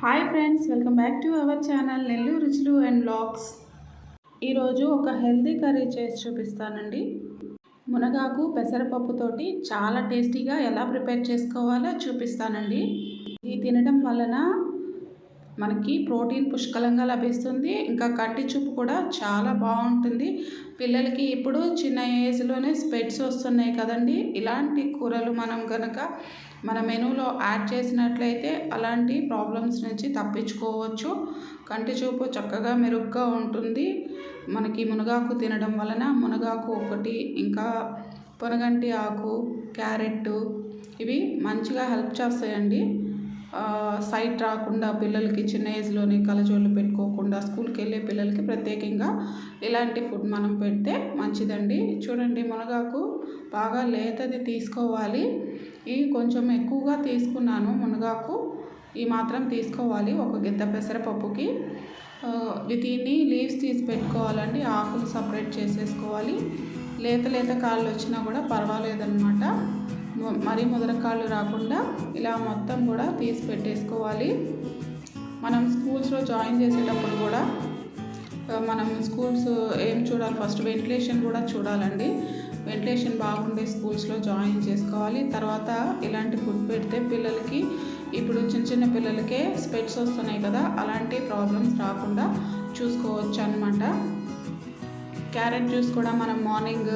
Hi friends welcome back to our channel Nellore రుచులు and blogs ఈరోజు ఒక healthy curry చేసి చూపిస్తానండి. మునగాకు పెసరపప్పుతోటి చాలా టేస్టీగా ఎలా ప్రిపేర్ చేసుకోవాలో చూపిస్తానండి. ఇది తినడం వలన మనకి ప్రోటీన్ పుష్కలంగా లభిస్తుంది. ఇంకా కంటి చూపు కూడా చాలా బాగుంటుంది. పిల్లలకి ఇప్పుడు చిన్న ఏజ్లోనే స్పెట్స్ వస్తున్నాయి కదండి. ఇలాంటి కూరలు మనం కనుక మన మెనూలో యాడ్ చేసినట్లయితే అలాంటి ప్రాబ్లమ్స్ నుంచి తప్పించుకోవచ్చు. కంటి చూపు చక్కగా మెరుగ్గా ఉంటుంది. మనకి మునగాకు తినడం వలన మునగాకు ఒకటి ఇంకా పొనగంటి ఆకు క్యారెట్ ఇవి మంచిగా హెల్ప్ చేస్తాయండి. సైట్ రాకుండా పిల్లలకి చిన్న ఏజ్లోనే కలజోళ్ళు పెట్టుకోకుండా స్కూల్కి వెళ్ళే పిల్లలకి ప్రత్యేకంగా ఇలాంటి ఫుడ్ మనం పెడితే మంచిదండి. చూడండి మునగాకు బాగా లేతది తీసుకోవాలి. ఈ కొంచెం ఎక్కువగా తీసుకున్నాను మునగాకు. ఈ మాత్రం తీసుకోవాలి ఒక గిద్ద పెసరపప్పుకి. దీన్ని లీవ్స్ తీసి పెట్టుకోవాలండి. ఆకులు సపరేట్ చేసేసుకోవాలి. లేత లేత కాళ్ళు వచ్చినా కూడా పర్వాలేదన్నమాట. మరీ ముదరకాళ్ళు రాకుండా ఇలా మొత్తం కూడా తీసి పెట్టేసుకోవాలి. మనం స్కూల్స్లో జాయిన్ చేసేటప్పుడు కూడా మనం స్కూల్స్ ఏం చూడాలి? ఫస్ట్ వెంటిలేషన్ కూడా చూడాలండి. వెంటిలేషన్ బాగుండే స్కూల్స్లో జాయిన్ చేసుకోవాలి. తర్వాత ఇలాంటి ఫుడ్ పెడితే పిల్లలకి ఇప్పుడు చిన్న చిన్న పిల్లలకే స్పెట్స్ వస్తున్నాయి కదా అలాంటి ప్రాబ్లమ్స్ రాకుండా చూసుకోవచ్చు అనమాట క్యారెట్ జ్యూస్ కూడా మనం మార్నింగ్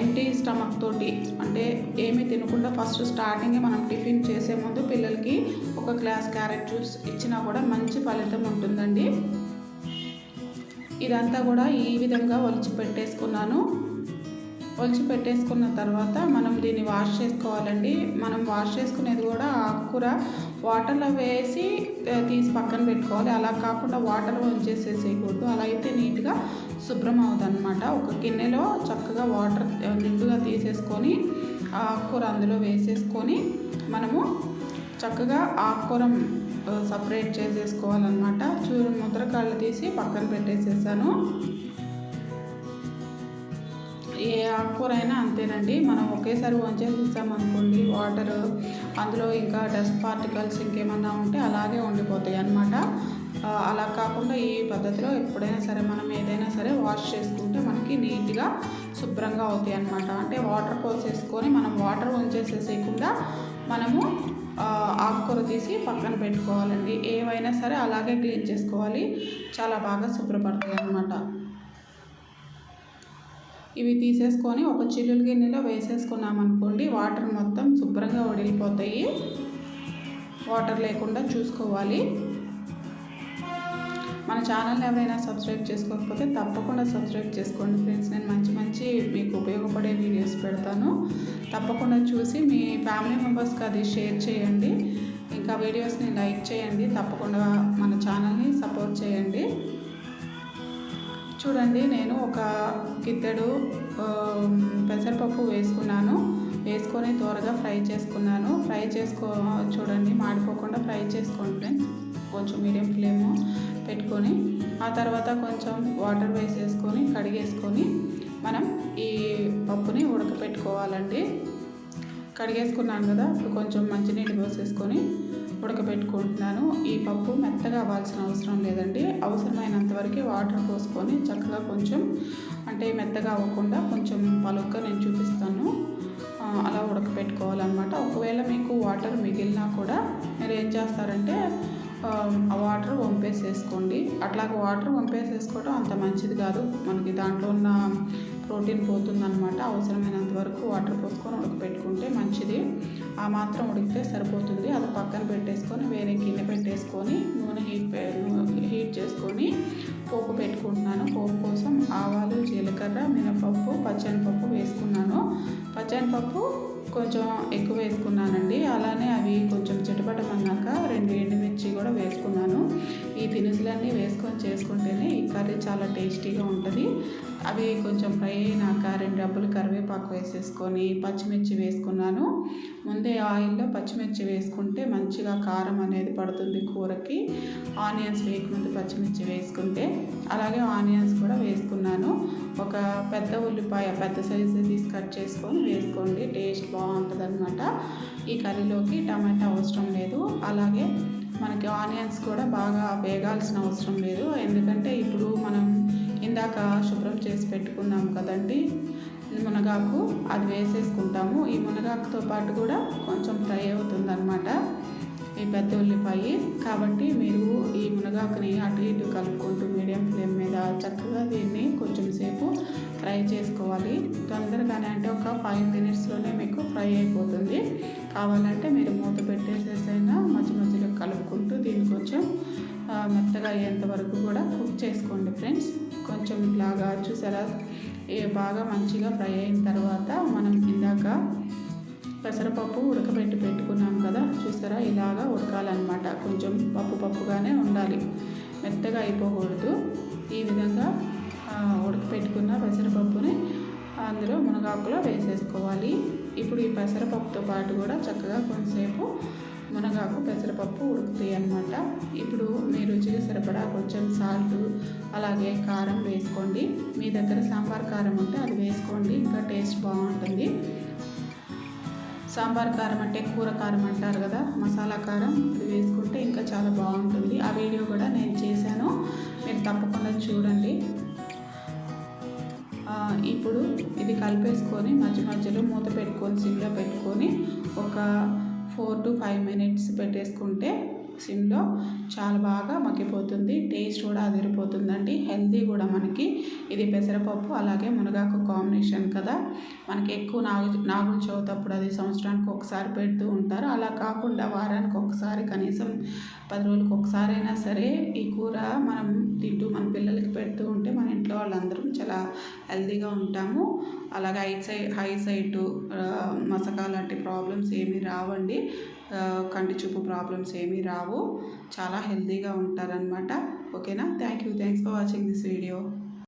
ఎంటీ స్టమక్ తోటి అంటే ఏమి తినకుండా ఫస్ట్ స్టార్టింగే మనం టిఫిన్ చేసే ముందు పిల్లలకి ఒక గ్లాస్ క్యారెట్ జ్యూస్ ఇచ్చినా కూడా మంచి ఫలితం ఉంటుందండి. ఇదంతా కూడా ఈ విధంగా ఒలిచి పెట్టేసుకున్నాను. ఒలిచి పెట్టేసుకున్న తర్వాత మనం దీన్ని వాష్ చేసుకోవాలండి. మనం వాష్ చేసుకునేది కూడా ఆకుకూర వాటర్లో వేసి తీసి పక్కన పెట్టుకోవాలి. అలా కాకుండా వాటర్లో ఉంచేసేసేయకూడదు. అలా అయితే నీట్గా శుభ్రం అవుతుంది అనమాట ఒక గిన్నెలో చక్కగా వాటర్ నిండుగా తీసేసుకొని ఆకుకూర అందులో వేసేసుకొని మనము చక్కగా ఆకుకూర సపరేట్ చేసేసుకోవాలన్నమాట. చూరు ముద్రకాళ్ళు తీసి పక్కన పెట్టేసేసాను. ఏ ఆకుకూర అయినా అంతేనండి. మనం ఒకేసారి వంచేసేసామనుకోండి వాటర్ అందులో ఇంకా డస్ట్ పార్టికల్స్ ఇంకేమన్నా ఉంటే అలాగే ఉండిపోతాయి అన్నమాట అలా కాకుండా ఈ పద్ధతిలో ఎప్పుడైనా సరే మనం ఏదైనా సరే వాష్ చేసుకుంటే మనకి నీట్గా శుభ్రంగా అవుతాయి అనమాట అంటే వాటర్ పోసేసుకొని మనం వాటర్ ఉంచేసేసేయకుండా మనము ఆకుకూర తీసి పక్కన పెట్టుకోవాలండి. ఏవైనా సరే అలాగే క్లీన్ చేసుకోవాలి. చాలా బాగా శుభ్రపడుతుంది అనమాట ఇవి తీసేసుకొని ఒక చిల్లుల గిన్నెలో వేసేసుకున్నాం అనుకోండి వాటర్ మొత్తం శుభ్రంగా వడిలిపోతాయి. వాటర్ లేకుండా చూసుకోవాలి. మన ఛానల్ని ఎవరైనా సబ్స్క్రైబ్ చేసుకోకపోతే తప్పకుండా సబ్స్క్రైబ్ చేసుకోండి ఫ్రెండ్స్ నేను మంచి మంచి మీకు ఉపయోగపడే వీడియోస్ పెడతాను. తప్పకుండా చూసి మీ ఫ్యామిలీ మెంబర్స్కి అది షేర్ చేయండి. ఇంకా వీడియోస్ని లైక్ చేయండి. తప్పకుండా మన ఛానల్ని సపోర్ట్ చేయండి. చూడండి నేను ఒక గిద్దెడు పెసరపప్పు వేసుకున్నాను. వేసుకొని త్వరగా ఫ్రై చేసుకున్నాను. ఫ్రై చేసుకో చూడండి మాడిపోకుండా ఫ్రై చేసుకోండి ఫ్రెండ్స్ కొంచెం మీడియం ఫ్లేమ్. పెట్టుకొని ఆ తర్వాత కొంచెం వాటర్ వేసేసుకొని కడిగేసుకొని మనం ఈ పప్పుని ఉడకపెట్టుకోవాలండి. కడిగేసుకున్నాను కదా ఇప్పుడు కొంచెం మంచినీళ్ళు పోసేసుకొని ఉడకబెట్టుకుంటున్నాను ఈ పప్పు మెత్తగా అవ్వాల్సిన అవసరం లేదండి. అవసరమైనంత వరకు వాటర్ పోసుకొని చక్కగా కొంచెం అంటే మెత్తగా అవ్వకుండా కొంచెం పలుగ్గా నేను చూపిస్తాను. అలా ఉడకపెట్టుకోవాలన్నమాట. ఒకవేళ మీకు వాటర్ మిగిలినా కూడా మీరు ఏం చేస్తారంటే Um, ఆ వాటర్ వంపేసేసుకోండి. అట్లాగ వాటర్ వంపేసేసుకోవడం అంత మంచిది కాదు. మనకి దాంట్లో ఉన్న ప్రోటీన్ పోతుందనమాట అవసరమైనంత వరకు వాటర్ పోసుకొని ఉడకపెట్టుకుంటే మంచిది. ఆ మాత్రం ఉడికితే సరిపోతుంది. అది పక్కన పెట్టేసుకొని వేరే గిన్నె పెట్టేసుకొని నూనె హీట్ హీట్ చేసుకొని పోపు పెట్టుకుంటున్నాను. పోపు కోసం ఆవాలు జీలకర్ర మినపప్పు పచ్చనిపప్పు వేసుకున్నాను. పచ్చనిపప్పు కొంచెం ఎక్కువ వేసుకున్నానండి. అలానే అవి కొంచెం చిటపటమన్నాక రెండు ఎండుమిర్చి కూడా వేసుకున్నాను. ఈ దినుసులన్నీ వేసుకొని చేసుకుంటేనే ఈ కర్రీ చాలా టేస్టీగా ఉంటుంది. అవి కొంచెం ఫ్రై అయినాక రెండు డబ్బులు కరివేపాకు వేసేసుకొని పచ్చిమిర్చి వేసుకున్నాను. ముందే ఆయిల్లో పచ్చిమిర్చి వేసుకుంటే మంచిగా కారం అనేది పడుతుంది కూరకి. ఆనియన్స్ వేయకముందు పచ్చిమిర్చి వేసుకుంటే అలాగే ఆనియన్స్ కూడా వేసుకున్నాను. ఒక పెద్ద ఉల్లిపాయ పెద్ద సైజు తీసి కట్ చేసుకొని వేసుకోండి టేస్ట్ బాగుంటుంది అనమాట ఈ కర్రీలోకి టమాటా అవసరం లేదు. అలాగే మనకి మనకి ఆనియన్స్ కూడా బాగా వేగాల్సిన అవసరం లేదు. ఎందుకంటే ఇప్పుడు మనం ఇందాక శుభ్రం చేసి పెట్టుకున్నాం కదండి. మునగాకు అది వేసేసుకుంటాము. ఈ మునగాకుతో పాటు కూడా కొంచెం ఫ్రై అవుతుందన్నమాట. ఈ పెద్ద ఉల్లిపాయ. కాబట్టి మీరు ఈ మునగాకుని అటు ఇటు కలుపుకుంటూ మీడియం ఫ్లేమ్ మీద చక్కగా దీన్ని కొంచెం సేపు ఫ్రై చేసుకోవాలి. తొందరగానే అంటే ఒక ఫైవ్ మినిట్స్లోనే మీకు ఫ్రై అయిపోతుంది. కావాలంటే మీరు మూత పెట్టేసేసైనా మధ్య మధ్యలో కలుపుకుంటూ దీన్ని కొంచెం మెత్తగా అయ్యేంత వరకు కూడా కుక్ చేసుకోండి ఫ్రెండ్స్ కొంచెం ఇట్లాగా చూసారా? బాగా మంచిగా ఫ్రై అయిన తర్వాత మనం ఇందాక పెసరపప్పు ఉడకబెట్టి పెట్టుకున్నాం కదా చూసారా? ఇలాగా ఉడకాలన్నమాట. కొంచెం పప్పు పప్పుగానే ఉండాలి. మెత్తగా అయిపోకూడదు. ఈ విధంగా ఉడకపెట్టుకున్న పెసరపప్పుని అందులో మునగాకులో వేసేసుకోవాలి. ఇప్పుడు ఈ పెసరపప్పుతో పాటు కూడా చక్కగా కొంతసేపు మునగాకు పెసరపప్పు ఉడుకుతాయి అనమాట ఇప్పుడు మీ రుచికి సరిపడా కొంచెం సాల్ట్ అలాగే కారం వేసుకోండి. మీ దగ్గర సాంబార్ కారం ఉంటే అది వేసుకోండి ఇంకా టేస్ట్ బాగుంటుంది. సాంబార్ కారం అంటే కూర కారం అంటారు కదా మసాలా కారం అది వేసుకుంటే ఇంకా చాలా బాగుంటుంది. ఆ వీడియో కూడా నేను చేశాను. మీరు తప్పకుండా చూడండి. ఇప్పుడు ఇది కలిపేసుకొని మధ్య మధ్యలో మూత పెట్టుకొని సిమ్లో పెట్టుకొని ఒక ఫోర్ టు ఫైవ్ మినిట్స్ పెట్టేసుకుంటే సిమ్లో చాలా బాగా మగ్గిపోతుంది. టేస్ట్ కూడా అదిరిపోతుందండి. హెల్దీ కూడా మనకి. ఇది పెసరపప్పు అలాగే మునగాకు కాంబినేషన్ కదా. మనకి ఎక్కువ నాగు నాగుల చవితి అప్పుడు అది సంవత్సరానికి ఒకసారి పెడుతూ ఉంటారు. అలా కాకుండా వారానికి ఒకసారి కనీసం పది రోజులకు ఒకసారైనా సరే ఈ కూర మనం తింటూ మన పిల్లలకి పెడుతూ ఉంటే మన ఇంట్లో వాళ్ళందరం చాలా హెల్దీగా ఉంటాము. అలాగే హై సైడ్ హై సైటు మసకా లాంటి ప్రాబ్లమ్స్ ఏమీ రావండి. కంటి చూపు ప్రాబ్లమ్స్ ఏమీ రావు. చాలా హెల్తీగా ఉంటారనమాట ఓకేనా? Thank you thanks for watching this video.